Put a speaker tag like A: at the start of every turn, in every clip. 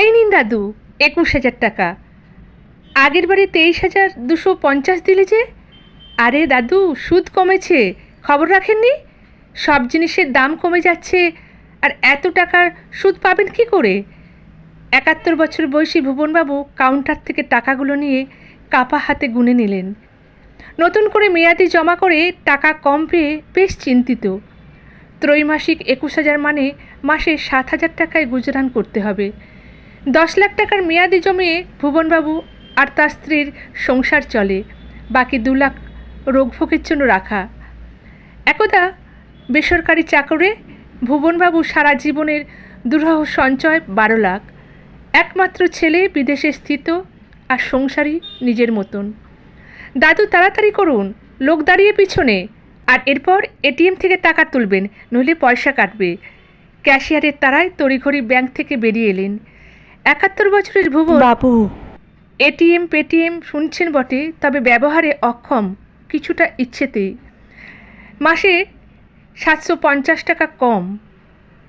A: এই নিন দাদু, একুশ হাজার টাকা। আগের বারে তেইশ হাজার দুশো পঞ্চাশ দিলে যে? আরে দাদু, সুদ কমেছে, খবর রাখেননি? সব জিনিসের দাম কমে যাচ্ছে, আর এত টাকার সুদ পাবেন কি করে? একাত্তর বছর বয়সী ভুবনবাবু কাউন্টার থেকে টাকাগুলো নিয়ে কাপা হাতে গুনে নিলেন। নতুন করে মেয়াদি জমা করে টাকা কম পেয়ে বেশ চিন্তিত। ত্রৈমাসিক একুশ হাজার মানে মাসে সাত হাজার টাকায় গুজরান করতে হবে। দশ লাখ টাকার মেয়াদি জমিয়ে ভুবনবাবু আর তার স্ত্রীর সংসার চলে, বাকি দু লাখ রোগভোগের জন্য রাখা। একদা বেসরকারি চাকরে ভুবনবাবু সারা জীবনের দুরহ সঞ্চয় বারো লাখ। একমাত্র ছেলে বিদেশে স্থিত আর সংসারই নিজের মতন। দাদু তাড়াতাড়ি করুন, লোক দাঁড়িয়ে পিছনে, আর এরপর এটিএম থেকে টাকা তুলবেন, নইলে পয়সা কাটবে। ক্যাশিয়ারের তারায় তড়িঘড়ি ব্যাংক থেকে বেরিয়ে এলেন। একাত্তর বছরের ভুবন
B: বাবু
A: এটিএম পেটিএম শুনছেন বটে তবে ব্যবহারে অক্ষম কিছুটা ইচ্ছেতেই মাসে সাতশো পঞ্চাশ টাকা কম।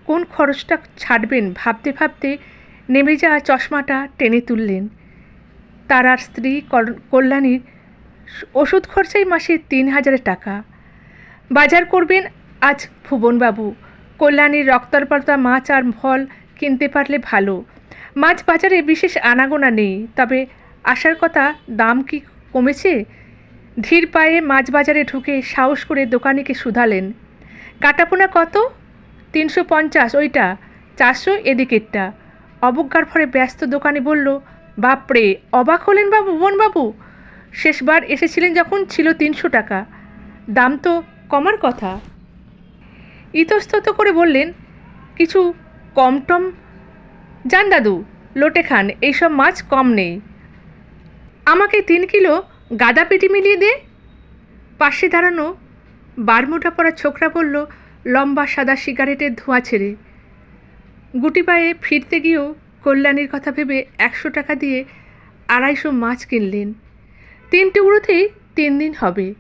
A: কোন খরচটা ছাড়বেন ভাবতে ভাবতে নেমে যাওয়া চশমাটা টেনে তুললেন। তার আর স্ত্রী কল- কল্যাণীর ওষুধ খরচাই মাসে তিন হাজার টাকা। বাজার করবেন আজ ভুবনবাবু। কল্যাণীর রক্তাল্পতা মাছ আর ফল কিনতে পারলে ভালো। মাছ বাজারে বিশেষ আনাগোনা নেই, তবে আসার কথা দাম কি কমেছে? ধীর পায়ে মাছ বাজারে ঢুকে সাহস করে দোকানিকে শুধালেন। কাটাপোনা কত? তিনশো পঞ্চাশ ওইটা, চারশো এদিকেরটা। অবজ্ঞার ফলে ব্যস্ত দোকানি বলল, বাপরে, অবাক হলেন বাবু বাবু শেষবার এসেছিলেন যখন ছিল তিনশো টাকা। দাম তো কমার কথা। ইতস্তত করে বললেন, কিছু কম টম? যান দাদু, লোটে খান, এইসব মাছ কম নেই। আমাকে তিন কিলো গাদা পেটি মিলিয়ে দে। পাশে দাঁড়ানো বারমোটা পরা ছোকরা বলল, লম্বা সাদা সিগারেটের ধোঁয়া ছেড়ে। গুটি পায়ে ফিরতে গিয়েও কল্যাণীর কথা ভেবে একশো টাকা দিয়ে আড়াইশো মাছ কিনলেন। তিন টুকরোতেই তিন দিন হবে।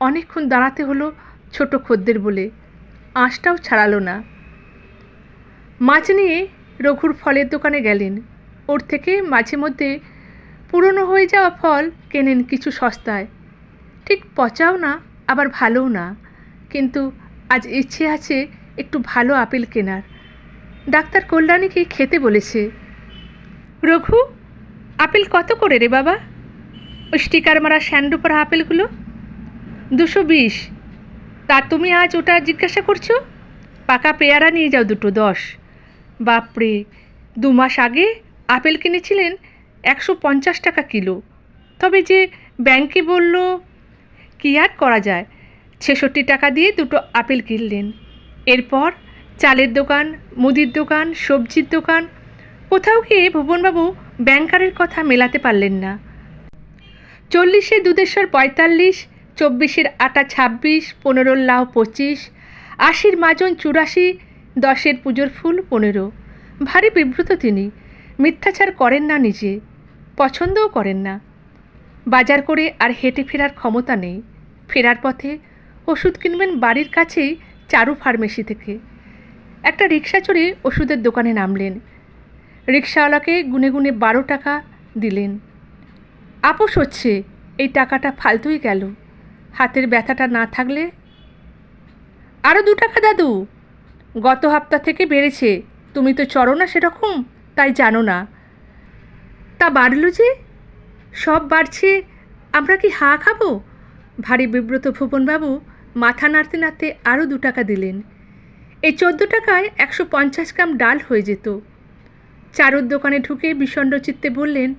A: অনেকক্ষণ দাঁড়াতে হলো ছোট খদ্দের বলে। আঁশটাও ছাড়ালো না। মাছ নিয়ে রঘুর ফলের দোকানে গেলেন। ওর থেকে মাঝে মধ্যে পুরনো হয়ে যাওয়া ফল কেনেন কিছু সস্তায়। ঠিক পচাও না, আবার ভালোও না। কিন্তু আজ ইচ্ছে আছে একটু ভালো আপেল কেনার। ডাক্তার কল্যাণীকে খেতে বলেছে, রঘু, আপেল কত করে রে বাবা? ওই স্টিকার মারা স্যান্ডু পরা আপেলগুলো? দুশো বিশ। তা তুমি আজ ওটা জিজ্ঞাসা করছ? পাকা পেয়ারা নিয়ে যাও দুটো, দশ। বাপরে, দু মাস আগে আপেল কিনেছিলেন একশো পঞ্চাশ টাকা কিলো। তবে যে ব্যাংকে বলল, কি আর করা যায়? ছেষট্টি টাকা দিয়ে দুটো আপেল কিনলেন। এরপর চালের দোকান, মুদির দোকান, সবজির দোকান, কোথাও গিয়ে ভুবনবাবু ব্যাংকারের কথা মেলাতে পারলেন না। চল্লিশে দুদেশ্বর পঁয়তাল্লিশ, চব্বিশের আটা ছাব্বিশ, পনেরোর লাউ পঁচিশ, আশির মাজন চুরাশি দশের পুজোর ফুল পনেরো। ভারী বিব্রত তিনি। মিথ্যাচার করেন না নিজে, পছন্দও করেন না। বাজার করে আর হেঁটে ফেরার ক্ষমতা নেই। ফেরার পথে ওষুধ কিনবেন বাড়ির কাছেই চারু ফার্মেসি থেকে। একটা রিক্সা চড়ে ওষুধের দোকানে নামলেন। রিক্সাওয়ালাকে গুনে গুনে বারো টাকা দিলেন। আপোষ হচ্ছে, এই টাকাটা ফালতুই গেল। হাতের ব্যথাটা না থাকলে? আরও দু টাকা দাদু। গত হপ্তাহ থেকে বেড়েছে। তুমি তো চড়ো না সেরকম, তাই জানো না। তা বাড়লো যে? সব বাড়ছে, আমরা কি হা খাব? ভারী বিব্রত ভুবনবাবু মাথা নাড়তে নাড়তে আরও দু টাকা দিলেন। এই চোদ্দ টাকায় একশো পঞ্চাশ গ্রাম ডাল হয়ে যেত। চারুর দোকানে ঢুকে বিষণ্ণ চিত্তে বললেন,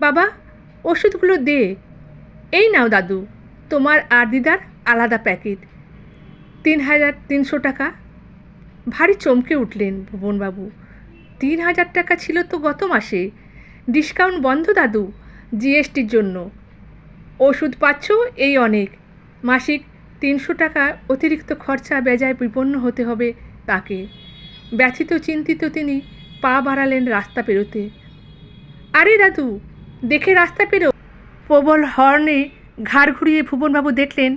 A: বাবা, ওষুধগুলো দে। এই নাও দাদু, তোমার আর দিদার আলাদা প্যাকেট। তিন হাজার তিনশো টাকা ভারী চমকে উঠলেন ভুবনবাবু। তিন হাজার টাকা ছিল তো গত মাসে। ডিসকাউন্ট বন্ধ দাদু, জিএসটির জন্য। ওষুধ পাচ্ছ এই অনেক। মাসিক তিনশো টাকা অতিরিক্ত খরচা বেজায় বিপন্ন হতে হবে তাকে। ব্যথিত চিন্তিত তিনি পা বাড়ালেন রাস্তা পেরোতে। আরে দাদু, দেখে রাস্তা পেরো। প্রবল হর্নে ঘাড় ঘুরিয়ে ভুবনবাবু দেখলেন,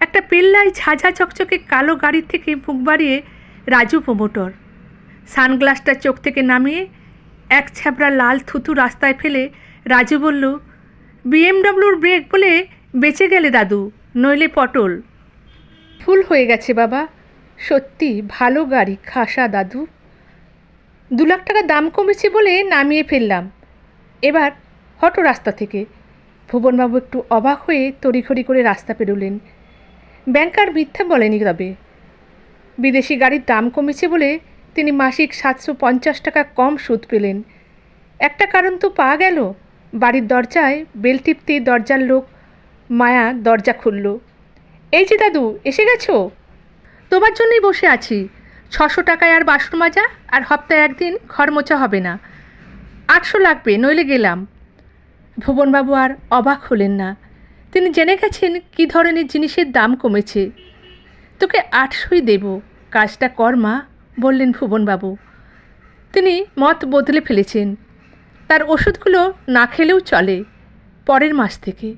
A: একটা পেল্লায় ঝাঝা চকচকে কালো গাড়ির থেকে মুখ বাড়িয়ে রাজু প্রমোটর। সানগ্লাসটা চোখ থেকে নামিয়ে এক ছ্যাবড়া লাল থুতু রাস্তায় ফেলে রাজু বলল, বিএমডব্লিউর ব্রেক বলে বেঁচে গেলে দাদু, নইলে পটল। ফুল হয়ে গেছে বাবা, সত্যি ভালো গাড়ি, খাসা দাদু। দু লাখ টাকা দাম কমেছে বলে নামিয়ে ফেললাম। এবার হটো রাস্তা থেকে। ভুবনবাবু একটু অবাক হয়ে তড়িঘড়ি করে রাস্তা পেরোলেন। ব্যাংকার মিথ্যা বলেনি তবে। বিদেশি গাড়ির দাম কমেছে বলে তিনি মাসিক সাতশো পঞ্চাশ টাকা কম সুদ পেলেন। একটা কারণ তো পাওয়া গেল, বাড়ির দরজায় বেল টিপতে দরজার লোক, মায়া দরজা খুলল। এই যে দাদু, এসে গেছো? তোমার জন্যই বসে আছি। ছশো টাকায় আর বাসন মাজা আর হপ্তায় একদিন ঘর মোছা হবে না। আটশো লাগবে, নইলে গেলাম। ভুবনবাবু আর অবাক হলেন না। তিনি জেনে গেছেন কী ধরনের জিনিসের দাম কমেছে। তোকে আটশোই দেব। কাজটা কর মা, বললেন ভুবনবাবু। তিনি মত বদলে ফেলেছেন। তার ওষুধগুলো না খেলেও চলে পরের মাস থেকে।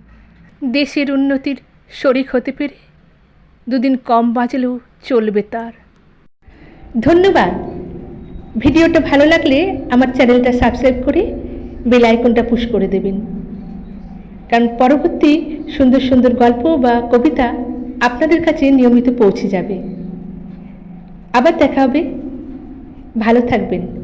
A: দেশের উন্নতির শরিক হতে পেরে দুদিন কম বাজলেও চলবে তার। ধন্যবাদ। ভিডিওটা ভালো লাগলে আমার চ্যানেলটা সাবস্ক্রাইব করে বেল আইকনটা পুশ করে দেবেন। কারণ পরবর্তী সুন্দর সুন্দর গল্প বা কবিতা আপনাদের কাছে নিয়মিত পৌঁছে যাবে। আবার দেখা হবে। ভালো থাকবেন।